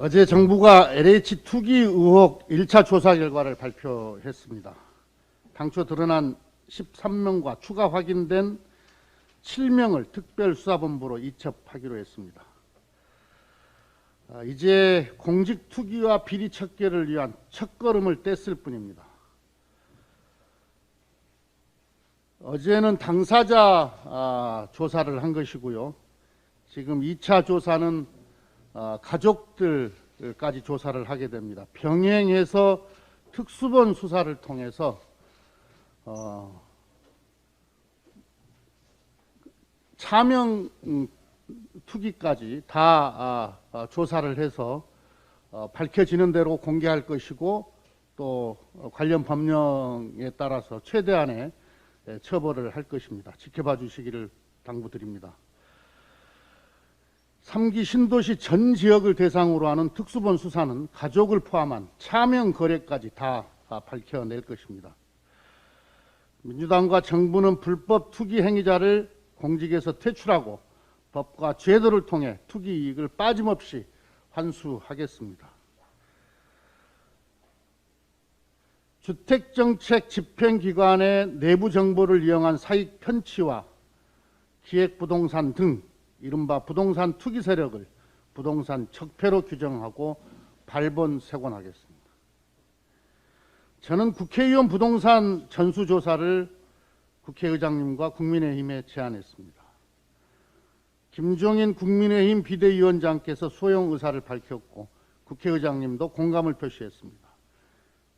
어제 정부가 LH 투기 의혹 1차 조사 결과를 발표했습니다. 당초 드러난 13명과 추가 확인된 7명을 특별수사본부로 이첩하기로 했습니다. 아, 이제 공직 투기와 비리 척결을 위한 첫걸음을 뗐을 뿐입니다. 어제는 당사자 아, 조사를 한 것이고요. 지금 2차 조사는 아, 가족들까지 조사를 하게 됩니다. 병행해서 특수본 수사를 통해서 어, 차명 음, 투기까지 다 아, 아, 조사를 해서 어, 밝혀지는 대로 공개할 것이고 또 어, 관련 법령에 따라서 최대한의 예, 처벌을 할 것입니다. 지켜봐 주시기를 당부드립니다. 3기 신도시 전 지역을 대상으로 하는 특수본 수사는 가족을 포함한 차명 거래까지 다 아, 밝혀낼 것입니다. 민주당과 정부는 불법 투기 행위자를 공직에서 퇴출하고 법과 제도를 통해 투기 이익을 빠짐없이 환수하겠습니다. 주택정책 집행기관의 내부 정보를 이용한 사익 편취와 기획부동산 등 이른바 부동산 투기 세력을 부동산 적폐로 규정하고 발본색원하겠습니다. 저는 국회의원 부동산 전수조사를 국회의장님과 국민의힘에 제안했습니다. 김종인 국민의힘 비대위원장께서 소용 의사를 밝혔고 국회의장님도 공감을 표시했습니다.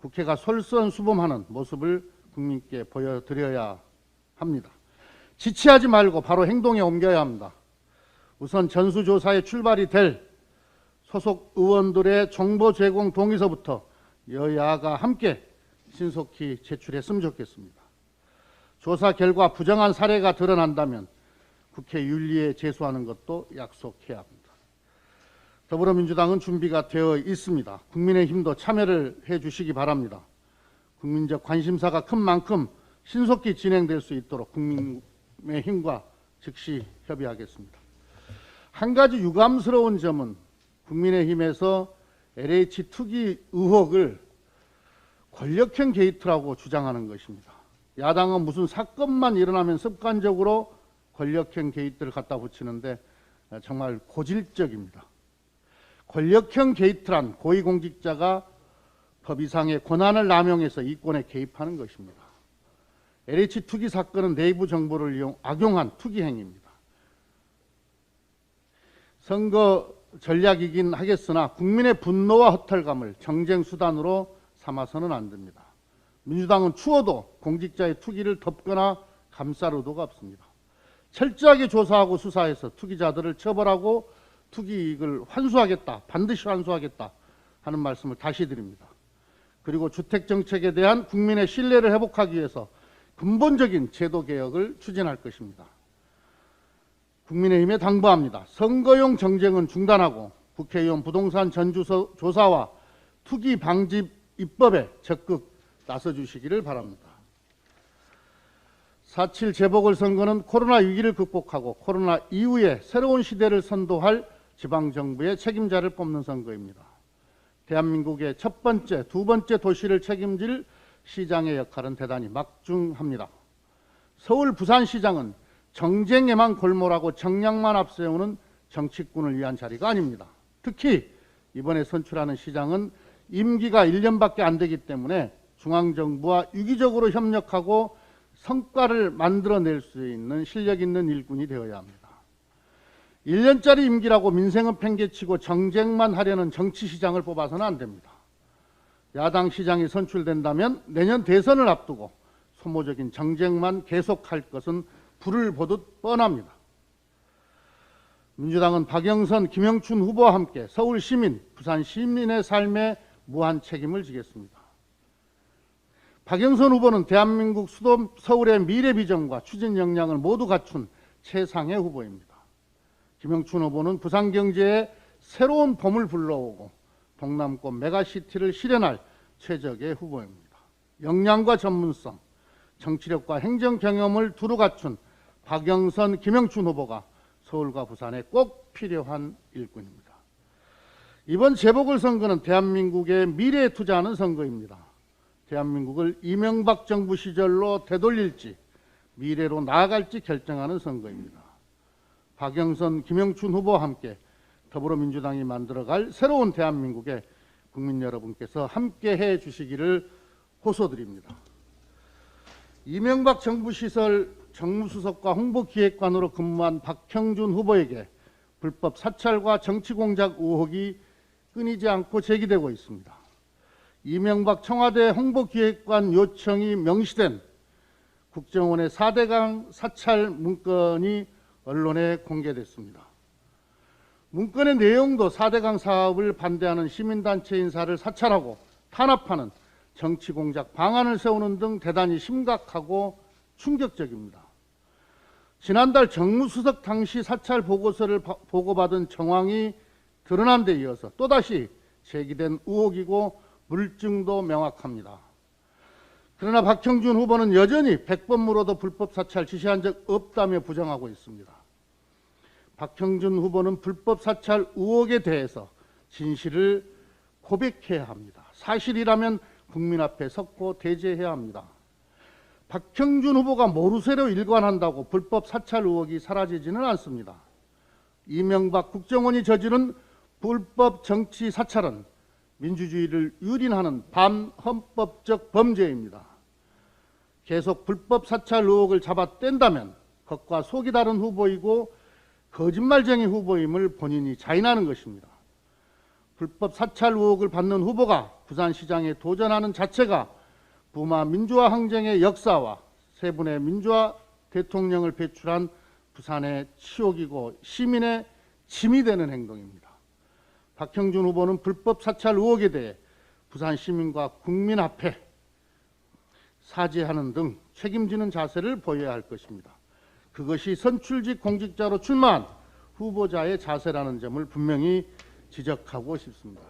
국회가 솔선수범하는 모습을 국민께 보여드려야 합니다. 지체하지 말고 바로 행동에 옮겨야 합니다. 우선 전수조사의 출발이 될 소속 의원들의 정보 제공 동의서부터 여야가 함께 신속히 제출했으면 좋겠습니다. 조사 결과 부정한 사례가 드러난다면 국회 윤리에 제소하는 것도 약속해야 합니다. 더불어민주당은 준비가 되어 있습니다. 국민의힘도 참여를 해 주시기 바랍니다. 국민적 관심사가 큰 만큼 신속히 진행될 수 있도록 국민의힘과 즉시 협의하겠습니다. 한 가지 유감스러운 점은 국민의힘에서 LH 투기 의혹을 권력형 게이트라고 주장하는 것입니다. 야당은 무슨 사건만 일어나면 습관적으로 권력형 게이트를 갖다 붙이는데 정말 고질적입니다. 권력형 게이트란 고위공직자가 법 이상의 권한을 남용해서 이권에 개입하는 것입니다. LH 투기 사건은 내부 정보를 이용 악용한 투기 행위입니다. 선거 전략이긴 하겠으나 국민의 분노와 허탈감을 정쟁 수단으로 삼아서는 안 됩니다. 민주당은 추워도 공직자의 투기를 덮거나 감쌀 의도가 없습니다. 철저하게 조사하고 수사해서 투기자들을 처벌하고 투기 이익을 환수하겠다, 반드시 환수하겠다 하는 말씀을 다시 드립니다. 그리고 주택 정책에 대한 국민의 신뢰를 회복하기 위해서 근본적인 제도 개혁을 추진할 것입니다. 국민의힘에 당부합니다. 선거용 정쟁은 중단하고 국회의원 부동산 전주 조사와 투기 방지 입법에 적극 나서 주시기를 바랍니다. 4.7 재보궐선거는 코로나 위기를 극복하고 코로나 이후에 새로운 시대를 선도할 지방정부의 책임자를 뽑는 선거입니다. 대한민국의 첫 번째, 두 번째 도시를 책임질 시장의 역할은 대단히 막중합니다. 서울 부산시장은 정쟁에만 골몰하고 정량만 앞세우는 정치꾼을 위한 자리가 아닙니다. 특히 이번에 선출하는 시장은 임기가 1년밖에 안 되기 때문에 중앙정부와 유기적으로 협력하고 성과를 만들어낼 수 있는 실력 있는 일꾼이 되어야 합니다. 1년짜리 임기라고 민생은 팽개치고 정쟁만 하려는 정치시장을 뽑아서는 안 됩니다. 야당 시장이 선출된다면 내년 대선을 앞두고 소모적인 정쟁만 계속할 것은 불을 보듯 뻔합니다. 민주당은 박영선, 김영춘 후보와 함께 서울 시민, 부산 시민의 삶에 무한 책임을 지겠습니다. 박영선 후보는 대한민국 수도 서울의 미래 비전과 추진 역량을 모두 갖춘 최상의 후보입니다. 김영춘 후보는 부산 경제에 새로운 봄을 불러오고 동남권 메가시티를 실현할 최적의 후보입니다. 역량과 전문성, 정치력과 행정 경험을 두루 갖춘 박영선, 김영춘 후보가 서울과 부산에 꼭 필요한 일꾼입니다. 이번 재보궐선거는 대한민국의 미래에 투자하는 선거입니다. 대한민국을 이명박 정부 시절로 되돌릴지 미래로 나아갈지 결정하는 선거입니다. 박영선, 김영춘 후보와 함께 더불어민주당이 만들어갈 새로운 대한민국에 국민 여러분께서 함께해 주시기를 호소드립니다. 이명박 정부 시설 정무수석과 홍보기획관으로 근무한 박형준 후보에게 불법 사찰과 정치 공작 의혹이 끊이지 않고 제기되고 있습니다. 이명박 청와대 홍보기획관 요청이 명시된 국정원의 4대강 사찰 문건이 언론에 공개됐습니다. 문건의 내용도 4대강 사업을 반대하는 시민단체 인사를 사찰하고 탄압하는 정치 공작 방안을 세우는 등 대단히 심각하고 충격적입니다. 지난달 정무수석 당시 사찰 보고서를 바- 보고받은 정황이 드러난 데 이어서 또다시 제기된 의혹이고 물증도 명확합니다. 그러나 박형준 후보는 여전히 100번 물어도 불법 사찰 지시한 적 없다며 부정하고 있습니다. 박형준 후보는 불법 사찰 의혹에 대해서 진실을 고백해야 합니다. 사실이라면 국민 앞에 섰고 대제해야 합니다. 박형준 후보가 모르쇠로 일관한다고 불법 사찰 의혹이 사라지지는 않습니다. 이명박 국정원이 저지른 불법 정치 사찰은 민주주의를 유린하는 반헌법적 범죄입니다. 계속 불법 사찰 의혹을 잡아뗀다면 겉과 속이 다른 후보이고 거짓말쟁이 후보임을 본인이 자인하는 것입니다. 불법 사찰 의혹을 받는 후보가 부산시장에 도전하는 자체가 부마 민주화 항쟁의 역사와 세 분의 민주화 대통령을 배출한 부산의 치욕이고 시민의 짐이 되는 행동입니다. 박형준 후보는 불법 사찰 의혹에 대해 부산 시민과 국민 앞에 사죄하는 등 책임지는 자세를 보여야 할 것입니다. 그것이 선출직 공직자로 출마한 후보자의 자세라는 점을 분명히 지적하고 싶습니다.